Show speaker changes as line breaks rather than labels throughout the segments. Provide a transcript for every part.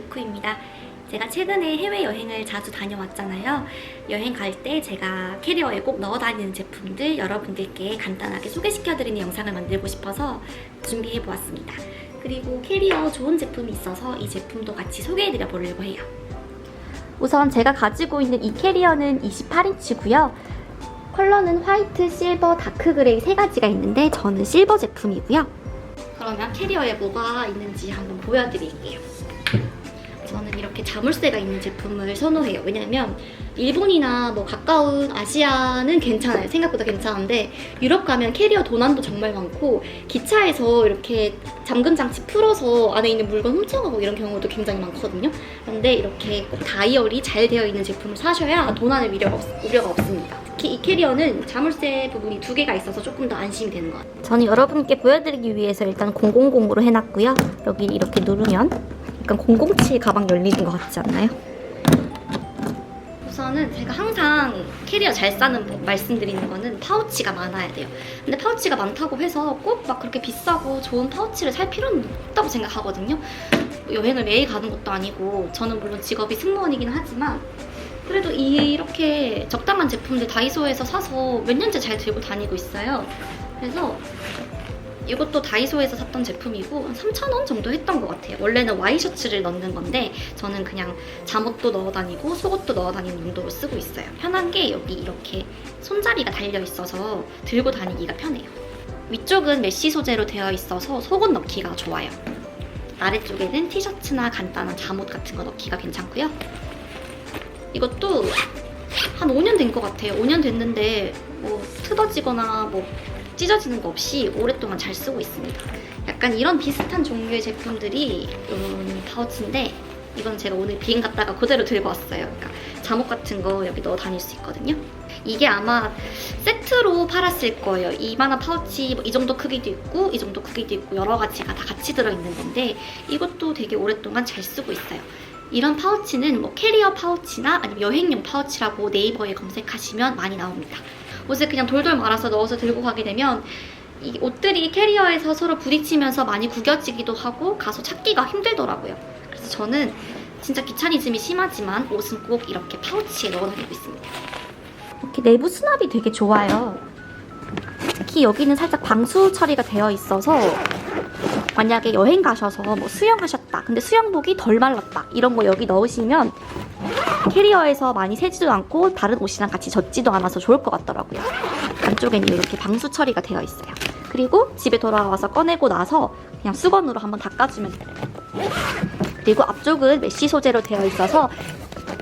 백후입니다. 제가 최근에 해외여행을 자주 다녀왔잖아요. 여행 갈 때 제가 캐리어에 꼭 넣어 다니는 제품들 여러분들께 간단하게 소개시켜드리는 영상을 만들고 싶어서 준비해 보았습니다. 그리고 캐리어 좋은 제품이 있어서 이 제품도 같이 소개해드려 보려고 해요. 우선 제가 가지고 있는 이 캐리어는 28인치고요. 컬러는 화이트, 실버, 다크 그레이 세 가지가 있는데 저는 실버 제품이고요. 그러면 캐리어에 뭐가 있는지 한번 보여드릴게요. 이렇게 자물쇠가 있는 제품을 선호해요. 왜냐면 일본이나 뭐 가까운 아시아는 괜찮아요. 생각보다 괜찮은데 유럽 가면 캐리어 도난도 정말 많고 기차에서 이렇게 잠금 장치 풀어서 안에 있는 물건 훔쳐가고 이런 경우도 굉장히 많거든요. 그런데 이렇게 꼭 다이얼이 잘 되어 있는 제품을 사셔야 도난의 위력 없, 우려가 없습니다. 특히 이 캐리어는 자물쇠 부분이 두 개가 있어서 조금 더 안심이 되는 것 같아요. 저는 여러분께 보여드리기 위해서 일단 000으로 해놨고요. 여기 이렇게 누르면 약간 007 가방 열리는 것 같지 않나요? 우선은 제가 항상 캐리어 잘 싸는 법 말씀드리는 거는 파우치가 많아야 돼요. 근데 파우치가 많다고 해서 꼭 막 그렇게 비싸고 좋은 파우치를 살 필요는 없다고 생각하거든요. 여행을 매일 가는 것도 아니고 저는 물론 직업이 승무원이긴 하지만 그래도 이렇게 적당한 제품들 다이소에서 사서 몇 년째 잘 들고 다니고 있어요. 그래서 이것도 다이소에서 샀던 제품이고 한 3,000원 정도 했던 것 같아요. 원래는 와이셔츠를 넣는 건데 저는 그냥 잠옷도 넣어 다니고 속옷도 넣어 다니는 용도로 쓰고 있어요. 편한 게 여기 이렇게 손잡이가 달려 있어서 들고 다니기가 편해요. 위쪽은 메쉬 소재로 되어 있어서 속옷 넣기가 좋아요. 아래쪽에는 티셔츠나 간단한 잠옷 같은 거 넣기가 괜찮고요. 이것도 한 5년 된 것 같아요. 5년 됐는데 뭐 틀어지거나 뭐 찢어지는 거 없이 오랫동안 잘 쓰고 있습니다. 약간 이런 비슷한 종류의 제품들이 이런 파우치인데 이건 제가 오늘 비행 갔다가 그대로 들고 왔어요. 그러니까 잠옷 같은 거 여기 넣어 다닐 수 있거든요. 이게 아마 세트로 팔았을 거예요. 이만한 파우치 뭐 이 정도 크기도 있고 이 정도 크기도 있고 여러 가지가 다 같이 들어있는 건데 이것도 되게 오랫동안 잘 쓰고 있어요. 이런 파우치는 뭐 캐리어 파우치나 아니면 여행용 파우치라고 네이버에 검색하시면 많이 나옵니다. 옷을 그냥 돌돌 말아서 넣어서 들고 가게 되면 이 옷들이 캐리어에서 서로 부딪히면서 많이 구겨지기도 하고 가서 찾기가 힘들더라고요. 그래서 저는 진짜 귀차니즘이 심하지만 옷은 꼭 이렇게 파우치에 넣어 다니고 있습니다. 이렇게 내부 수납이 되게 좋아요. 특히 여기는 살짝 방수 처리가 되어 있어서 만약에 여행 가셔서 뭐 수영하셨다. 근데 수영복이 덜 말랐다. 이런 거 여기 넣으시면 캐리어에서 많이 새지도 않고 다른 옷이랑 같이 젖지도 않아서 좋을 것 같더라고요. 안쪽에는 이렇게 방수 처리가 되어 있어요. 그리고 집에 돌아와서 꺼내고 나서 그냥 수건으로 한번 닦아주면 돼요. 그리고 앞쪽은 메쉬 소재로 되어 있어서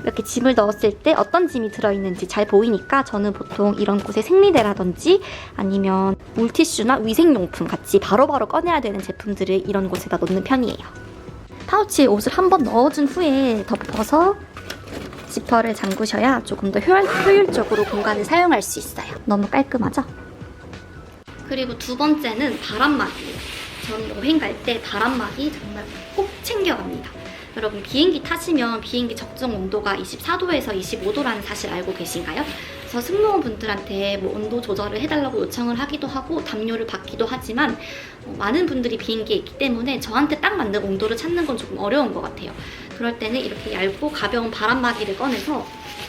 이렇게 짐을 넣었을 때 어떤 짐이 들어있는지 잘 보이니까 저는 보통 이런 곳에 생리대라든지 아니면 물티슈나 위생용품 같이 바로바로 꺼내야 되는 제품들을 이런 곳에다 넣는 편이에요. 파우치에 옷을 한번 넣어준 후에 덮어서 지퍼를 잠그셔야 조금 더 효율, 효율적으로 공간을 사용할 수 있어요. 너무 깔끔하죠? 그리고 두 번째는 바람막이에요. 저는 여행 갈 때 바람막이 정말 꼭 챙겨갑니다. 여러분 비행기 타시면 비행기 적정 온도가 24도에서 25도라는 사실 알고 계신가요? 그래서 승무원 분들한테 뭐 온도 조절을 해달라고 요청을 하기도 하고 담요를 받기도 하지만 어, 많은 분들이 비행기에 있기 때문에 저한테 딱 맞는 온도를 찾는 건 조금 어려운 것 같아요. 그럴 때는 이렇게 얇고 가벼운 바람막이를 꺼내서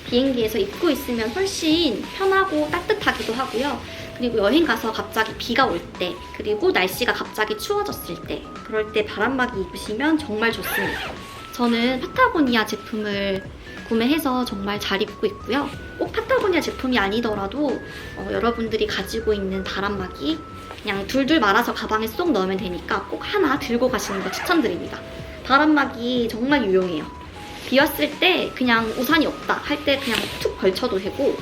비행기에서 입고 있으면 훨씬 편하고 따뜻하기도 하고요. 그리고 여행 가서 갑자기 비가 올 때, 그리고 날씨가 갑자기 추워졌을 때, 그럴 때 바람막이 입으시면 정말 좋습니다. 저는 파타고니아 제품을 구매해서 정말 잘 입고 있고요. 꼭 파타고니아 제품이 아니더라도 어, 여러분들이 가지고 있는 바람막이 그냥 둘둘 말아서 가방에 쏙 넣으면 되니까 꼭 하나 들고 가시는 거 추천드립니다. 바람막이 정말 유용해요. 비 왔을 때 그냥 우산이 없다 할 때 그냥 툭 걸쳐도 되고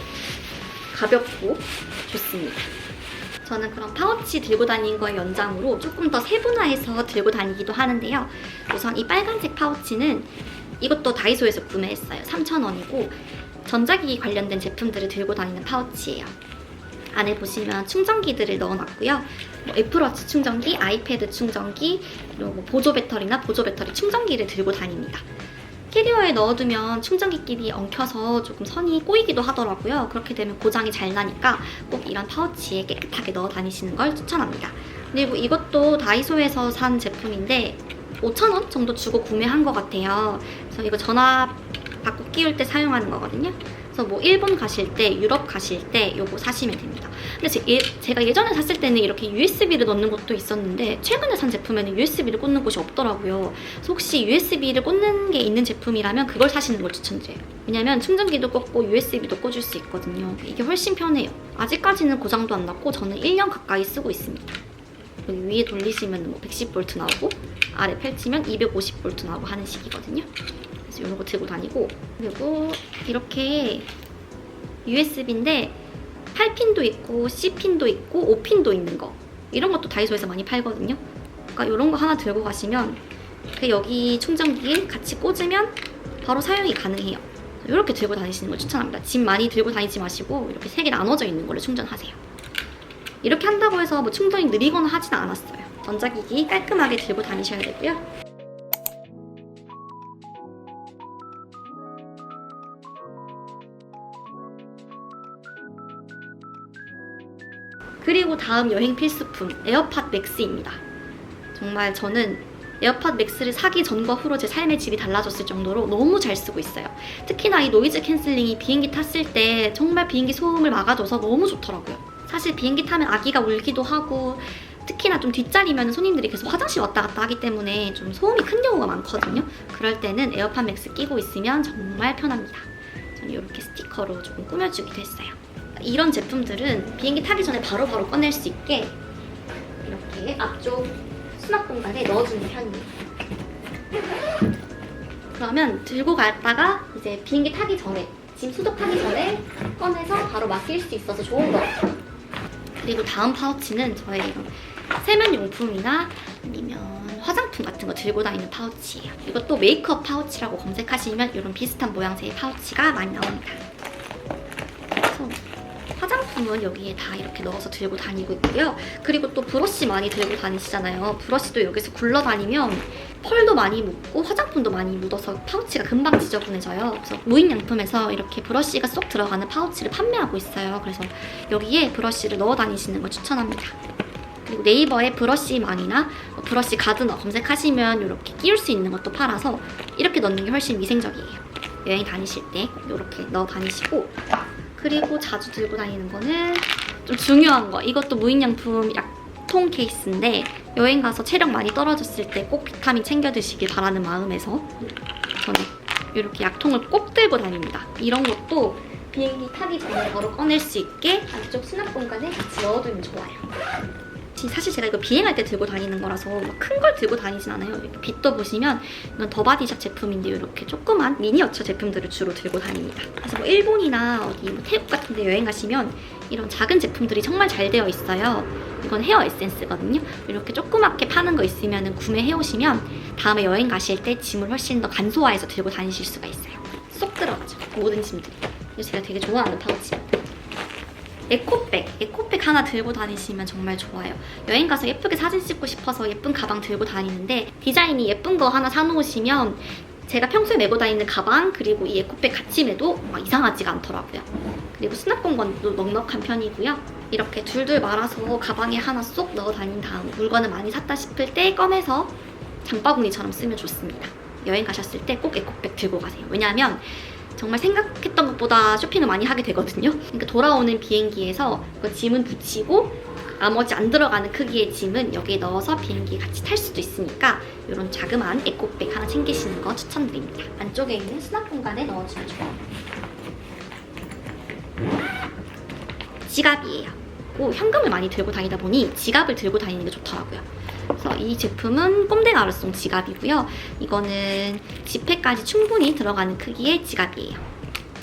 가볍고 좋습니다. 저는 그런 파우치 들고 다니는 거의 연장으로 조금 더 세분화해서 들고 다니기도 하는데요. 우선 이 빨간색 파우치는 이것도 다이소에서 구매했어요. 3,000원이고 전자기기 관련된 제품들을 들고 다니는 파우치예요. 안에 보시면 충전기들을 넣어놨고요. 뭐 애플워치 충전기, 아이패드 충전기, 그리고 뭐 보조 배터리나 보조 배터리 충전기를 들고 다닙니다. 캐리어에 넣어두면 충전기끼리 엉켜서 조금 선이 꼬이기도 하더라고요. 그렇게 되면 고장이 잘 나니까 꼭 이런 파우치에 깨끗하게 넣어 다니시는 걸 추천합니다. 그리고 이것도 다이소에서 산 제품인데 5,000원 정도 주고 구매한 것 같아요. 그래서 이거 전화 받고 끼울 때 사용하는 거거든요. 그래서 뭐 일본 가실 때, 유럽 가실 때 요거 사시면 됩니다. 근데 제, 예, 제가 예전에 샀을 때는 이렇게 USB를 넣는 곳도 있었는데 최근에 산 제품에는 USB를 꽂는 곳이 없더라고요. 그래서 혹시 USB를 꽂는 게 있는 제품이라면 그걸 사시는 걸 추천드려요. 왜냐면 충전기도 꽂고 USB도 꽂을 수 있거든요. 이게 훨씬 편해요. 아직까지는 고장도 안 났고 저는 1년 가까이 쓰고 있습니다. 여기 위에 돌리시면 뭐 110V 나오고 아래 펼치면 250V 나오고 하는 식이거든요. 그래서 이런 거 들고 다니고 그리고 이렇게 USB인데 8핀도 있고 C핀도 있고 5핀도 있는 거 이런 것도 다이소에서 많이 팔거든요. 그러니까 이런 거 하나 들고 가시면 그 여기 충전기에 같이 꽂으면 바로 사용이 가능해요. 이렇게 들고 다니시는 걸 추천합니다. 짐 많이 들고 다니지 마시고 이렇게 세 개 나눠져 있는 걸로 충전하세요. 이렇게 한다고 해서 뭐 충전이 느리거나 하진 않았어요. 전자기기 깔끔하게 들고 다니셔야 되고요. 그리고 다음 여행 필수품 에어팟 맥스입니다. 정말 저는 에어팟 맥스를 사기 전과 후로 제 삶의 질이 달라졌을 정도로 너무 잘 쓰고 있어요. 특히나 이 노이즈 캔슬링이 비행기 탔을 때 정말 비행기 소음을 막아줘서 너무 좋더라고요. 사실 비행기 타면 아기가 울기도 하고 특히나 좀 뒷자리면 손님들이 계속 화장실 왔다 갔다 하기 때문에 좀 소음이 큰 경우가 많거든요. 그럴 때는 에어팟 맥스 끼고 있으면 정말 편합니다. 저는 이렇게 스티커로 조금 꾸며주기도 했어요. 이런 제품들은 비행기 타기 전에 바로바로 꺼낼 수 있게 이렇게 앞쪽 수납 공간에 넣어주는 편이에요. 그러면 들고 갔다가 이제 비행기 타기 전에 짐 수독하기 전에 꺼내서 바로 맡길 수 있어서 좋은 것 같아요. 그리고 다음 파우치는 저의 이런 세면용품이나 아니면 화장품 같은 거 들고 다니는 파우치예요. 이것도 메이크업 파우치라고 검색하시면 이런 비슷한 모양새의 파우치가 많이 나옵니다. 그래서 화장품은 여기에 다 이렇게 넣어서 들고 다니고 있고요. 그리고 또 브러쉬 많이 들고 다니시잖아요. 브러쉬도 여기서 굴러다니면 펄도 많이 묻고 화장품도 많이 묻어서 파우치가 금방 지저분해져요. 그래서 무인양품에서 이렇게 브러쉬가 쏙 들어가는 파우치를 판매하고 있어요. 그래서 여기에 브러쉬를 넣어 다니시는 걸 추천합니다. 그리고 네이버에 브러쉬망이나 뭐 브러쉬 가드너 검색하시면 이렇게 끼울 수 있는 것도 팔아서 이렇게 넣는 게 훨씬 위생적이에요. 여행 다니실 때 이렇게 넣어 다니시고 그리고 자주 들고 다니는 거는 좀 중요한 거. 이것도 무인양품 약 통 케이스인데 여행 가서 체력 많이 떨어졌을 때 꼭 비타민 챙겨 드시길 바라는 마음에서 저는 이렇게 약통을 꼭 들고 다닙니다. 이런 것도 비행기 타기 전에 바로 꺼낼 수 있게 안쪽 수납 공간에 같이 넣어두면 좋아요. 사실 제가 이거 비행할 때 들고 다니는 거라서 큰 걸 들고 다니진 않아요. 이렇게 빛도 보시면 이건 더바디샵 제품인데 이렇게 조그만 미니어처 제품들을 주로 들고 다닙니다. 그래서 뭐 일본이나 어디 뭐 태국 같은 데 여행 가시면 이런 작은 제품들이 정말 잘 되어 있어요. 이건 헤어 에센스거든요. 이렇게 조그맣게 파는 거 있으면 구매해 오시면 다음에 여행 가실 때 짐을 훨씬 더 간소화해서 들고 다니실 수가 있어요. 쏙 들어가죠. 모든 짐들이. 제가 되게 좋아하는 파우치입니다. 에코백, 에코백 하나 들고 다니시면 정말 좋아요. 여행 가서 예쁘게 사진 찍고 싶어서 예쁜 가방 들고 다니는데 디자인이 예쁜 거 하나 사놓으시면 제가 평소에 메고 다니는 가방 그리고 이 에코백 같이 매도 막 이상하지가 않더라고요. 그리고 수납 공간도 넉넉한 편이고요. 이렇게 둘둘 말아서 가방에 하나 쏙 넣어 다닌 다음 물건을 많이 샀다 싶을 때 꺼내서 장바구니처럼 쓰면 좋습니다. 여행 가셨을 때 꼭 에코백 들고 가세요. 왜냐하면 정말 생각했던 것보다 쇼핑을 많이 하게 되거든요. 그러니까 돌아오는 비행기에서 그 짐은 붙이고 나머지 안 들어가는 크기의 짐은 여기에 넣어서 비행기에 같이 탈 수도 있으니까 이런 자그마한 에코백 하나 챙기시는 거 추천드립니다. 안쪽에 있는 수납 공간에 넣어주면 좋아요. 지갑이에요. 오, 현금을 많이 들고 다니다 보니 지갑을 들고 다니는 게 좋더라고요. 그래서 이 제품은 꼼데 가르송 지갑이고요. 이거는 지폐까지 충분히 들어가는 크기의 지갑이에요.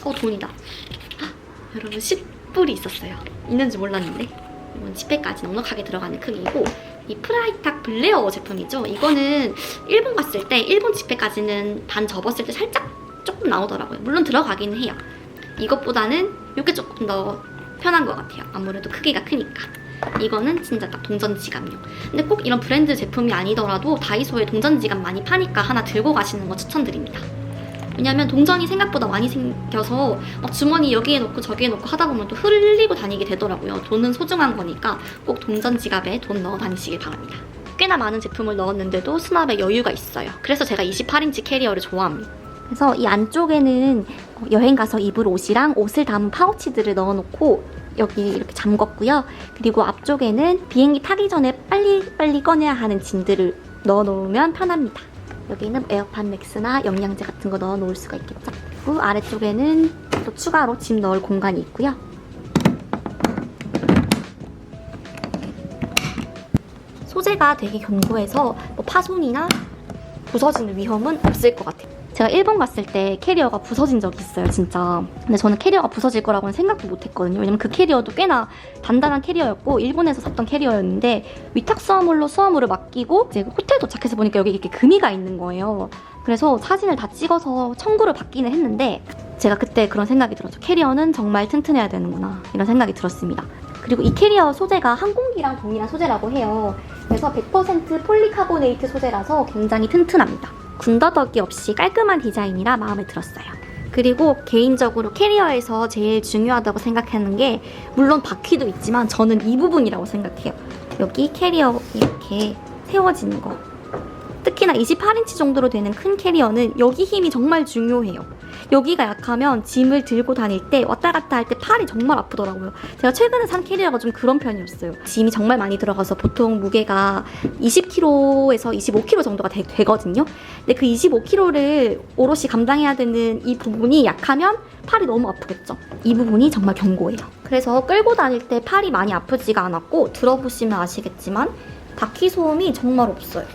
어, 돈이다. 헉, 여러분 10불이 있었어요. 있는지 몰랐는데. 이건 지폐까지 넉넉하게 들어가는 크기고 이 프라이탁 블레어 제품이죠. 이거는 일본 갔을 때 일본 지폐까지는 반 접었을 때 살짝 조금 나오더라고요. 물론 들어가기는 해요. 이것보다는 이게 조금 더 편한 것 같아요. 아무래도 크기가 크니까. 이거는 진짜 딱 동전 지갑용. 근데 꼭 이런 브랜드 제품이 아니더라도 다이소에 동전 지갑 많이 파니까 하나 들고 가시는 거 추천드립니다. 왜냐면 동전이 생각보다 많이 생겨서 막 주머니 여기에 넣고 저기에 넣고 하다 보면 또 흘리고 다니게 되더라고요. 돈은 소중한 거니까 꼭 동전 지갑에 돈 넣어 다니시길 바랍니다. 꽤나 많은 제품을 넣었는데도 수납에 여유가 있어요. 그래서 제가 28인치 캐리어를 좋아합니다. 그래서 이 안쪽에는 여행 가서 입을 옷이랑 옷을 담은 파우치들을 넣어놓고 여기 이렇게 잠궜고요. 그리고 앞쪽에는 비행기 타기 전에 빨리빨리 꺼내야 하는 짐들을 넣어놓으면 편합니다. 여기는 에어팟 맥스나 영양제 같은 거 넣어놓을 수가 있겠죠. 그리고 아래쪽에는 또 추가로 짐 넣을 공간이 있고요. 소재가 되게 견고해서 뭐 파손이나 부서지는 위험은 없을 것 같아요. 제가 일본 갔을 때 캐리어가 부서진 적이 있어요, 진짜. 근데 저는 캐리어가 부서질 거라고는 생각도 못 했거든요. 왜냐면 그 캐리어도 꽤나 단단한 캐리어였고, 일본에서 샀던 캐리어였는데, 위탁 수화물로 수화물을 맡기고, 이제 호텔 도착해서 보니까 여기 이렇게 금이가 있는 거예요. 그래서 사진을 다 찍어서 청구를 받기는 했는데, 제가 그때 그런 생각이 들었죠. 캐리어는 정말 튼튼해야 되는구나. 이런 생각이 들었습니다. 그리고 이 캐리어 소재가 항공기랑 동일한 소재라고 해요. 그래서 100% 폴리카보네이트 소재라서 굉장히 튼튼합니다. 군더더기 없이 깔끔한 디자인이라 마음에 들었어요. 그리고 개인적으로 캐리어에서 제일 중요하다고 생각하는 게 물론 바퀴도 있지만 저는 이 부분이라고 생각해요. 여기 캐리어 이렇게 세워지는 거. 특히나 28인치 정도로 되는 큰 캐리어는 여기 힘이 정말 중요해요. 여기가 약하면 짐을 들고 다닐 때 왔다 갔다 할 때 팔이 정말 아프더라고요. 제가 최근에 산 캐리어가 좀 그런 편이었어요. 짐이 정말 많이 들어가서 보통 무게가 20kg에서 25kg 정도가 되, 되거든요. 근데 그 25kg를 오롯이 감당해야 되는 이 부분이 약하면 팔이 너무 아프겠죠. 이 부분이 정말 견고해요. 그래서 끌고 다닐 때 팔이 많이 아프지가 않았고 들어보시면 아시겠지만 바퀴 소음이 정말 없어요.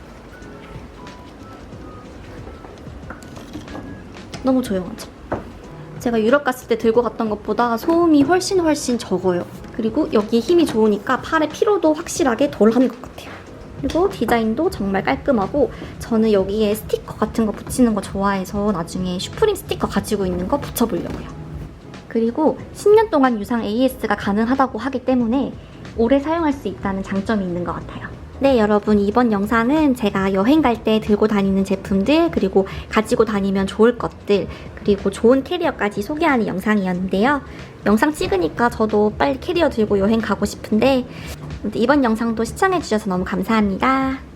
너무 조용하죠. 제가 유럽 갔을 때 들고 갔던 것보다 소음이 훨씬 훨씬 적어요. 그리고 여기 힘이 좋으니까 팔의 피로도 확실하게 덜 하는 것 같아요. 그리고 디자인도 정말 깔끔하고 저는 여기에 스티커 같은 거 붙이는 거 좋아해서 나중에 슈프림 스티커 가지고 있는 거 붙여보려고요. 그리고 10년 동안 유상 AS가 가능하다고 하기 때문에 오래 사용할 수 있다는 장점이 있는 것 같아요. 네, 여러분, 이번 영상은 제가 여행 갈 때 들고 다니는 제품들, 그리고 가지고 다니면 좋을 것들, 그리고 좋은 캐리어까지 소개하는 영상이었는데요. 영상 찍으니까 저도 빨리 캐리어 들고 여행 가고 싶은데, 이번 영상도 시청해주셔서 너무 감사합니다.